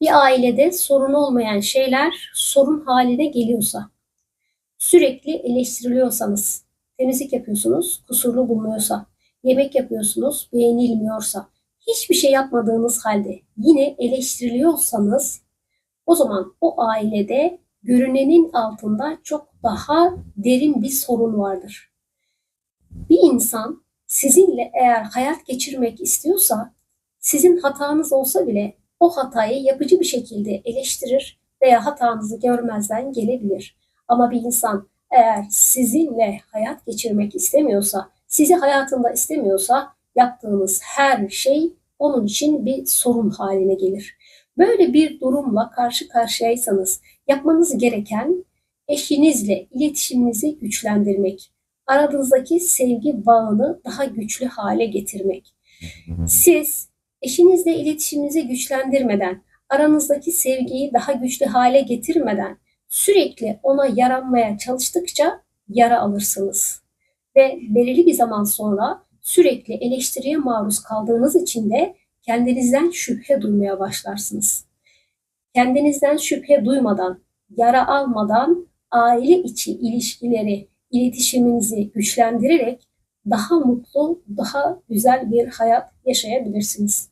Bir ailede sorun olmayan şeyler sorun haline geliyorsa, sürekli eleştiriliyorsanız, temizlik yapıyorsunuz, kusurlu bulunuyorsa, yemek yapıyorsunuz, beğenilmiyorsa, hiçbir şey yapmadığınız halde yine eleştiriliyorsanız o zaman o ailede görünenin altında çok daha derin bir sorun vardır. Bir insan sizinle eğer hayat geçirmek istiyorsa sizin hatanız olsa bile o hatayı yapıcı bir şekilde eleştirir veya hatanızı görmezden gelebilir. Ama bir insan eğer sizinle hayat geçirmek istemiyorsa, sizi hayatında istemiyorsa yaptığınız her şey onun için bir sorun haline gelir. Böyle bir durumla karşı karşıyaysanız yapmanız gereken eşinizle iletişiminizi güçlendirmek, aranızdaki sevgi bağını daha güçlü hale getirmek. Siz eşinizle iletişiminizi güçlendirmeden, aranızdaki sevgiyi daha güçlü hale getirmeden sürekli ona yaranmaya çalıştıkça yara alırsınız. Ve belirli bir zaman sonra sürekli eleştiriye maruz kaldığınız için de kendinizden şüphe duymaya başlarsınız. Kendinizden şüphe duymadan, yara almadan aile içi ilişkileri, iletişiminizi güçlendirerek daha mutlu, daha güzel bir hayat yaşayabilirsiniz.